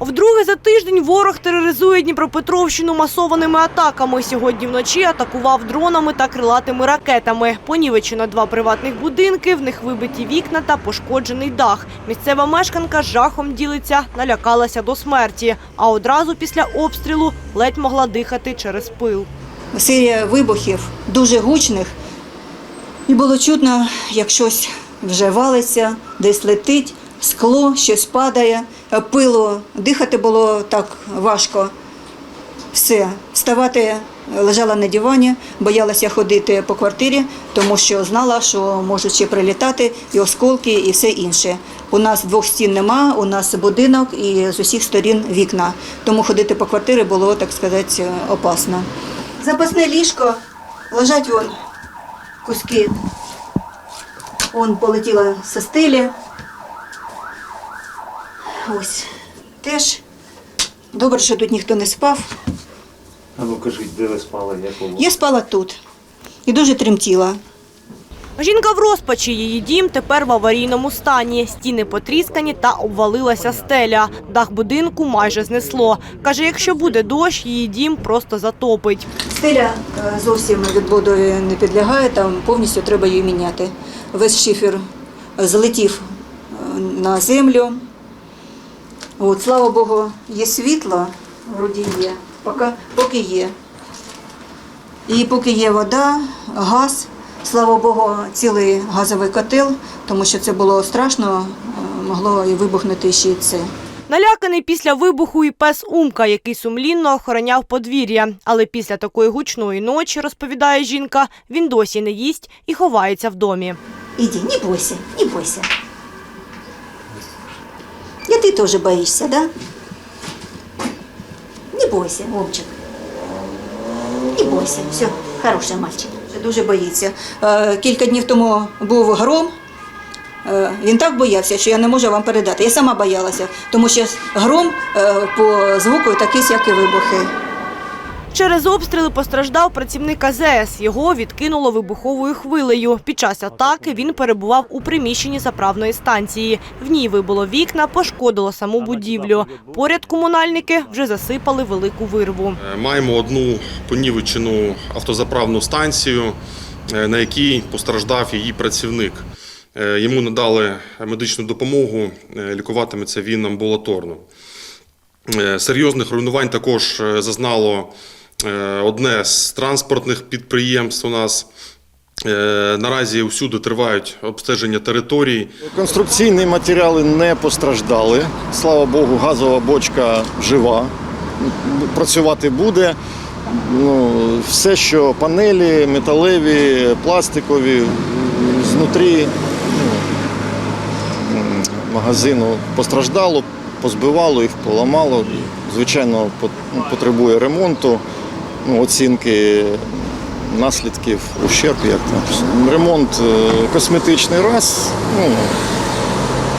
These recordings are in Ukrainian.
Вдруге за тиждень ворог тероризує Дніпропетровщину масованими атаками. Сьогодні вночі атакував дронами та крилатими ракетами. Понівечено два приватних будинки, в них вибиті вікна та пошкоджений дах. Місцева мешканка жахом ділиться, налякалася до смерті. А одразу після обстрілу ледь могла дихати через пил. серія вибухів дуже гучних, і було чутно, як щось вже валиться, десь летить, скло, щось падає, пило, дихати було так важко. Все, вставати лежала на дивані, боялася ходити по квартирі, тому що знала, що можуть ще прилітати і осколки, і все інше. У нас двох стін нема, у нас будинок і з усіх сторін вікна. Тому ходити по квартирі було, так сказати, опасно. Запасне ліжко, лежать вон куски. Вон полетіла со стелі. Ось теж. Добре, що тут ніхто не спав. А ну кажіть, де ви спали, як було? Я спала тут і дуже тремтіла. Жінка в розпачі. Її дім тепер в аварійному стані. Стіни потріскані та обвалилася стеля. Дах будинку майже знесло. Каже, якщо буде дощ, її дім просто затопить. Стеля е, зовсім відводові не підлягає, там повністю треба її міняти. Весь шифер злетів е, на землю. От, слава Богу, є світло, вроді є, поки, поки є. І поки є вода, газ, слава Богу, цілий газовий котел, тому що це було страшно, е, могло і вибухнути ще й це. Наляканий після вибуху і пес Умка, який сумлінно охороняв подвір'я. Але після такої гучної ночі, розповідає жінка, він досі не їсть і ховається в домі. Иди, не бойся, не бойся. Тоже боишься, да? Не бойся, Вовчик. Не бойся, все, хороший мальчик. Дуже боїться. Е, Кілька днів тому був гром. Е, Він так боявся, що я не можу вам передати. Я сама боялася, тому що гром е, по звуку такий, як і вибухи. Через обстріли постраждав працівник АЗС. Його відкинуло вибуховою хвилею. Під час атаки він перебував у приміщенні заправної станції. В ній вибило вікна, пошкодило саму будівлю. Поряд комунальники вже засипали велику вирву. Е, Маємо одну понівечену автозаправну станцію, е, на якій постраждав її працівник. Е, Йому надали медичну допомогу, лікуватиметься він амбулаторно. Е, Серйозних руйнувань також е, зазнало е, одне з транспортних підприємств у нас. Наразі всюди тривають обстеження територій. Конструкційні матеріали не постраждали. Слава Богу, газова бочка жива. Працювати буде. Ну, все, що панелі, металеві, пластикові, знутрі ну, магазину постраждало, позбивало їх, поламало. Звичайно, ну, потребує ремонту, ну, оцінки наслідків, ущерб, як там. Ремонт е, косметичний раз, ну,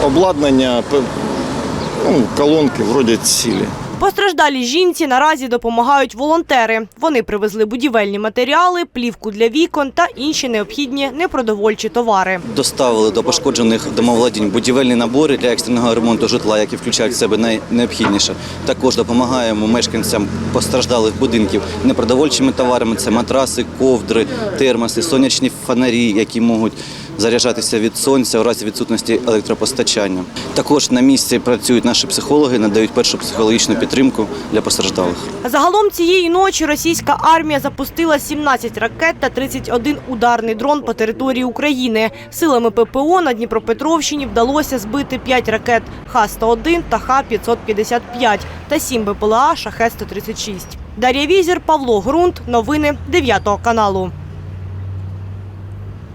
обладнання, ну, колонки вроді цілі. Постраждалій жінці наразі допомагають волонтери. Вони привезли будівельні матеріали, плівку для вікон та інші необхідні непродовольчі товари. Доставили до пошкоджених домоволодінь будівельні набори для екстреного ремонту житла, які включають в себе найнеобхідніше. Також допомагаємо мешканцям постраждалих будинків непродовольчими товарами. Це матраси, ковдри, термоси, сонячні фонарі, які можуть заряджатися від сонця у разі відсутності електропостачання. Також на місці працюють наші психологи, надають першу психологічну підтримку для постраждалих. Загалом цієї ночі російська армія запустила 17 ракет та 31 ударний дрон по території України. Силами ППО на Дніпропетровщині вдалося збити 5 ракет Х-101 та Х-555 та 7 БПЛА Шахет-136. Дар'я Візір, Павло Грунт. Новини 9 каналу.